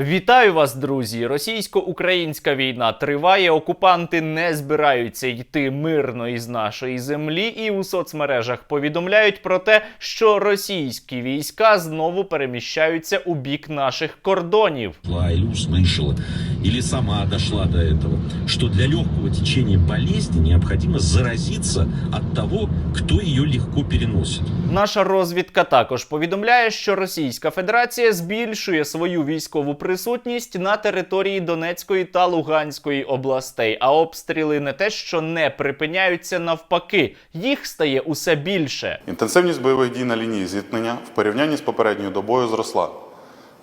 Вітаю вас, друзі! Російсько-українська війна триває. Окупанти не збираються йти мирно із нашої землі, і у соцмережах повідомляють про те, що російські війська знову переміщаються у бік наших кордонів. услышала, или сама дошла до этого, что для легкого течения болезни необходимо заразиться от того, кто ее легко переносит. Наша розвідка також повідомляє, що Російська Федерація збільшує свою військову присутність на території Донецької та Луганської областей. А обстріли не те, що не припиняються навпаки, їх стає усе більше. Інтенсивність бойових дій на лінії зіткнення в порівнянні з попередньою добою зросла.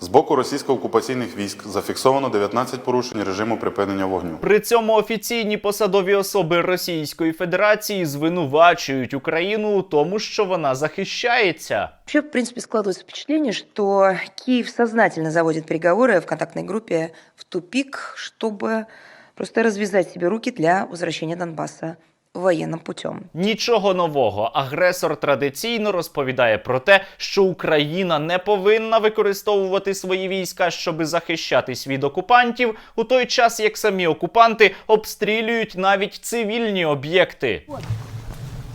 З боку російсько-окупаційних військ зафіксовано 19 порушень режиму припинення вогню. При цьому офіційні посадові особи Російської Федерації звинувачують Україну у тому, що вона захищається. Вообще, в принципе, складывается впечатление, что Киев сознательно заводит переговоры в контактной группе в тупик, чтобы просто развязать себе руки для возвращения Донбасса военным путем. Нічого нового. Агресор традиційно розповідає про те, що Україна не повинна використовувати свої війська, щоби захищатись від окупантів, у той час як самі окупанти обстрілюють навіть цивільні об'єкти.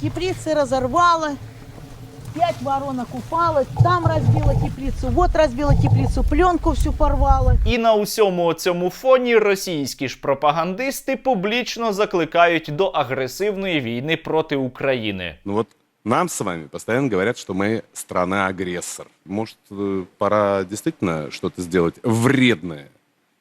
Кіпріси разорвало, пять воронок упало, там разбила теплицу, вот разбила теплицу, пленку всю порвала. І на усьому цьому фоні російські ж пропагандисти публічно закликають до агресивної війни проти України. Ну вот нам с вами постоянно говорят, что мы страна-агрессор. Может, э, пора действительно что-то сделать вредное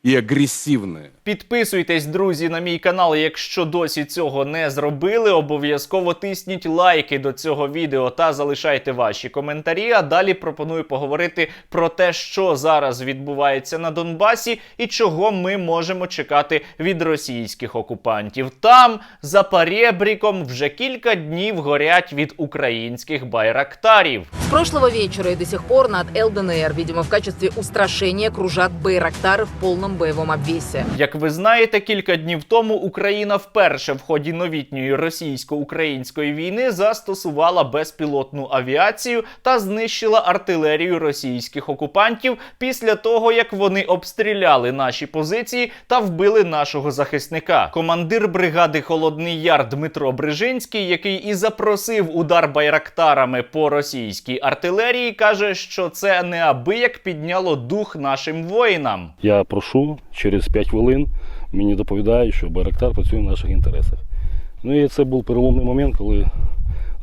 и агрессивное? Підписуйтесь, друзі, на мій канал. Якщо досі цього не зробили, обов'язково тисніть лайки до цього відео та залишайте ваші коментарі. А далі пропоную поговорити про те, що зараз відбувається на Донбасі і чого ми можемо чекати від російських окупантів. Там за перебріком вже кілька днів горять від українських байрактарів. С прошлого вечера и до сих пор над ЛДНР, видимо, в качестве устрашения кружат байрактары в полном боевом обвесе. Як ви знаєте, кілька днів тому Україна вперше в ході новітньої російсько-української війни застосувала безпілотну авіацію та знищила артилерію російських окупантів після того, як вони обстріляли наші позиції та вбили нашого захисника. Командир бригади Холодний Яр Дмитро Брижинський, який і запросив удар байрактарами по російській артилерії, каже, що це неабияк підняло дух нашим воїнам. Я прошу через 5 хвилин мені доповідають, що Байрактар працює в наших інтересах. Ну і це був переломний момент, коли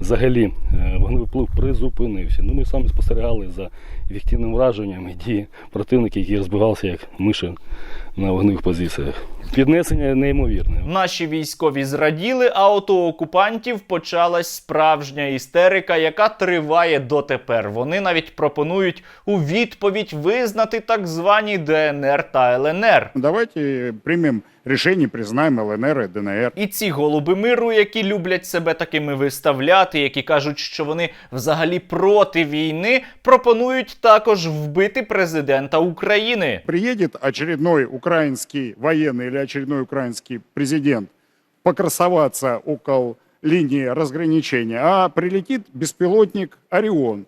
взагалі е, вогневий вплив призупинився. Ну, ми самі спостерігали за ефективним враженням і дії противників, які розбігалися як миші на вогневих позиціях. Піднесення неймовірне. Наші військові зраділи, а от у окупантів почалась справжня істерика, яка триває дотепер. Вони навіть пропонують у відповідь визнати так звані ДНР та ЛНР. Давайте примем решение, признаем ЛНР и ДНР. І ці голуби миру, які люблять себе такими виставляти, які кажуть, що вони взагалі проти війни, пропонують також вбити президента України. Приедет очередной український воєнний или очередной український президент покрасуватися около лінії розграничення, а прилетить безпілотник «Орион».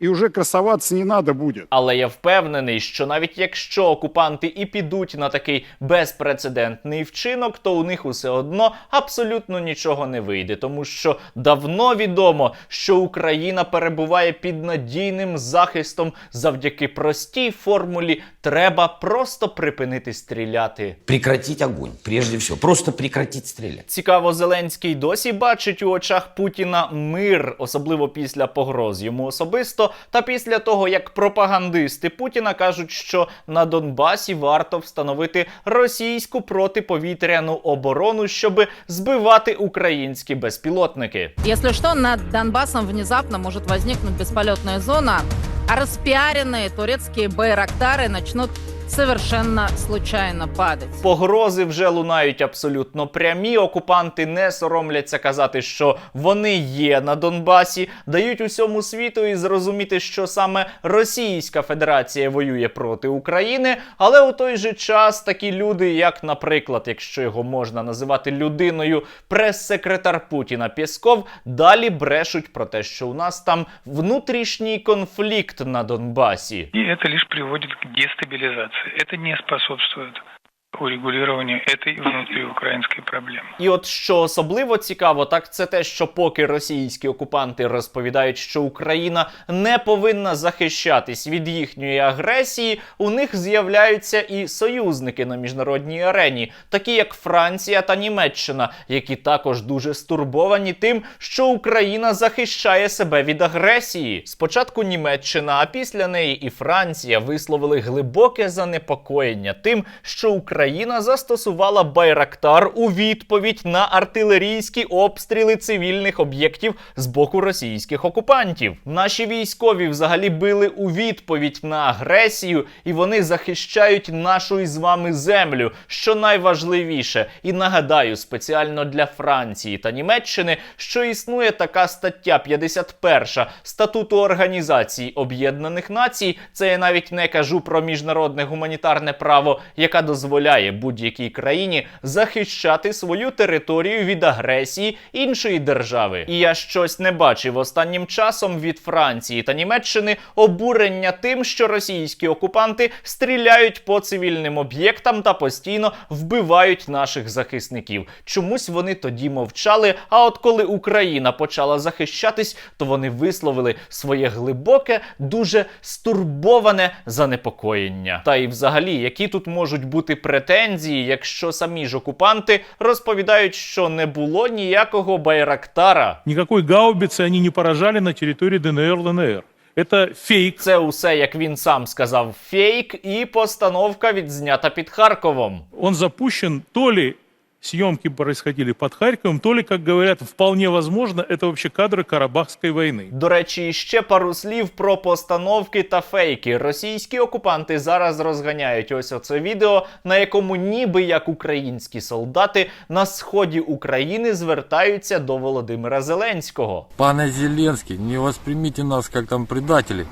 И уже красоваться не надо будет. Але я впевнений, що навіть якщо окупанти і підуть на такий безпрецедентний вчинок, то у них усе одно абсолютно нічого не вийде, тому що давно відомо, що Україна перебуває під надійним захистом завдяки простій формулі треба просто припинити стріляти. Прекратить огонь, прежде всего. Просто прекратить стрелять. Цікаво, Зеленський досі бачить у очах Путіна мир, особливо після погроз йому особисто, та після того, як пропагандисти Путіна кажуть, що на Донбасі варто встановити російську протиповітряну оборону, щоб збивати українські безпілотники. Якщо що, над Донбасом внезапно може возникнути безпольотна зона, а розпіарені турецькі байрактари начнут совершенно случайно падать. Погрози вже лунають абсолютно прямі. Окупанти не соромляться казати, що вони є на Донбасі, дають усьому світу і зрозуміти, що саме Російська Федерація воює проти України. Але у той же час такі люди, як, наприклад, якщо його можна називати людиною, прес-секретар Путіна Пєсков, далі брешуть про те, що у нас там внутрішній конфлікт на Донбасі. И это лишь приводит к дестабилизации операции. Это не способствует урегулированию этой внутриукраинской проблемы. І от що особливо цікаво, так це те, що поки російські окупанти розповідають, що Україна не повинна захищатись від їхньої агресії, у них з'являються і союзники на міжнародній арені, такі як Франція та Німеччина, які також дуже стурбовані тим, що Україна захищає себе від агресії. Спочатку Німеччина, а після неї і Франція висловили глибоке занепокоєння тим, що Україна застосувала Байрактар у відповідь на артилерійські обстріли цивільних об'єктів з боку російських окупантів. Наші військові взагалі били у відповідь на агресію, і вони захищають нашу із вами землю, що найважливіше. І нагадаю спеціально для Франції та Німеччини, що існує така стаття 51 статуту Організації Об'єднаних Націй. Це я навіть не кажу про міжнародне гуманітарне право, яка дозволяє будь-якій країні захищати свою територію від агресії іншої держави. І я щось не бачив останнім часом від Франції та Німеччини обурення тим, що російські окупанти стріляють по цивільним об'єктам та постійно вбивають наших захисників. Чомусь вони тоді мовчали. А от коли Україна почала захищатись, то вони висловили своє глибоке, дуже стурбоване занепокоєння. Та й взагалі, які тут можуть бути претензії, якщо самі ж окупанти розповідають, що не було ніякого байрактара. Нікакої гаубиці вони не поражали на території ДНР, ЛНР. Це фейк. Це усе, як він сам сказав, фейк, і постановка відзнята під Харковом. Он запущен то ли съемки происходили под Харьковом, то ли, как говорят, вполне возможно, это вообще кадры Карабахской войны. До речі, ще пару слів про постановки та фейки. Російські окупанти зараз розганяють ось оце відео, на якому ніби як українські солдати на сході України звертаються до Володимира Зеленського. Пане Зеленский, не воспримите нас как там предатели,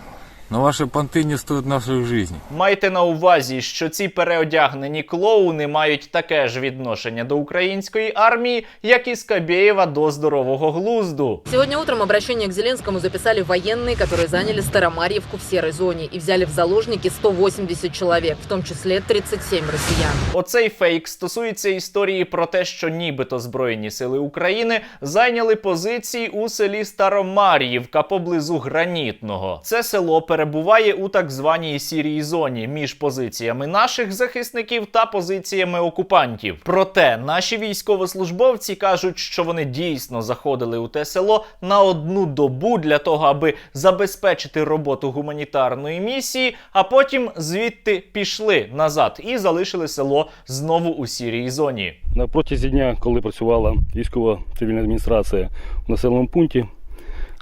но ваши понты не стоят нашей жизни. Майте на увазі, що ці переодягнені клоуни мають таке ж відношення до української армії, як і Скабєєва до здорового глузду. Сегодня утром обращение к Зеленскому записали военные, которые заняли Старомарьевку в серой зоне и взяли в заложники 180 человек, в том числе 37 россиян. Оцей фейк стосується історії про те, що нібито Збройні сили України зайняли позиції у селі Старомар'ївка поблизу Гранітного. Це село перебуває у так званій сірій зоні між позиціями наших захисників та позиціями окупантів. Проте наші військовослужбовці кажуть, що вони дійсно заходили у те село на одну добу для того, аби забезпечити роботу гуманітарної місії, а потім звідти пішли назад і залишили село знову у сірій зоні. На протязі дня, коли працювала військова цивільна адміністрація в населеному пункті,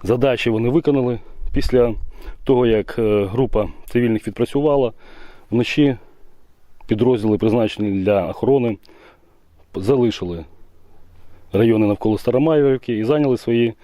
задачі вони виконали. Після того, як е, група цивільних відпрацювала, вночі підрозділи, призначені для охорони, залишили райони навколо Старомайорівки і зайняли свої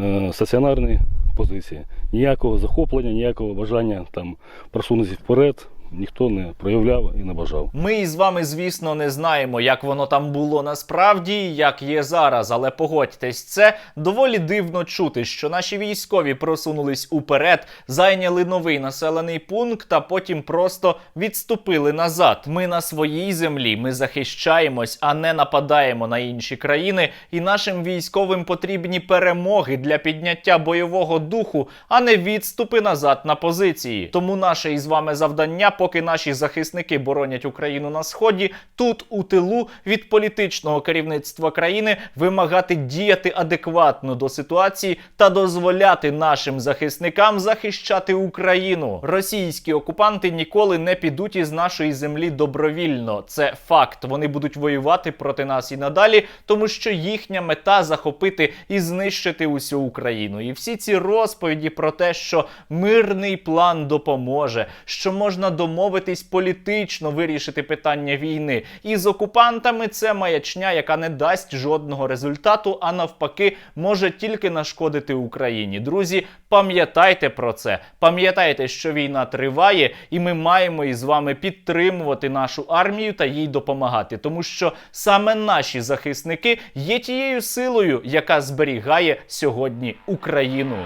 е, стаціонарні позиції. Ніякого захоплення, ніякого бажання там просунутися вперед ніхто не проявляв і не бажав. Ми із вами, звісно, не знаємо, як воно там було насправді, як є зараз. Але погодьтесь, це доволі дивно чути, що наші військові просунулись уперед, зайняли новий населений пункт, а потім просто відступили назад. Ми на своїй землі, ми захищаємось, а не нападаємо на інші країни. І нашим військовим потрібні перемоги для підняття бойового духу, а не відступи назад на позиції. Тому наше із вами завдання поки наші захисники боронять Україну на сході, тут у тилу від політичного керівництва країни вимагати діяти адекватно до ситуації та дозволяти нашим захисникам захищати Україну. Російські окупанти ніколи не підуть із нашої землі добровільно. Це факт. Вони будуть воювати проти нас і надалі, тому що їхня мета захопити і знищити усю Україну. І всі ці розповіді про те, що мирний план допоможе, що можна домовитись політично вирішити питання війни. І з окупантами це маячня, яка не дасть жодного результату, а навпаки, може тільки нашкодити Україні. Друзі, пам'ятайте про це. Пам'ятайте, що війна триває, і ми маємо із вами підтримувати нашу армію та їй допомагати, тому що саме наші захисники є тією силою, яка зберігає сьогодні Україну.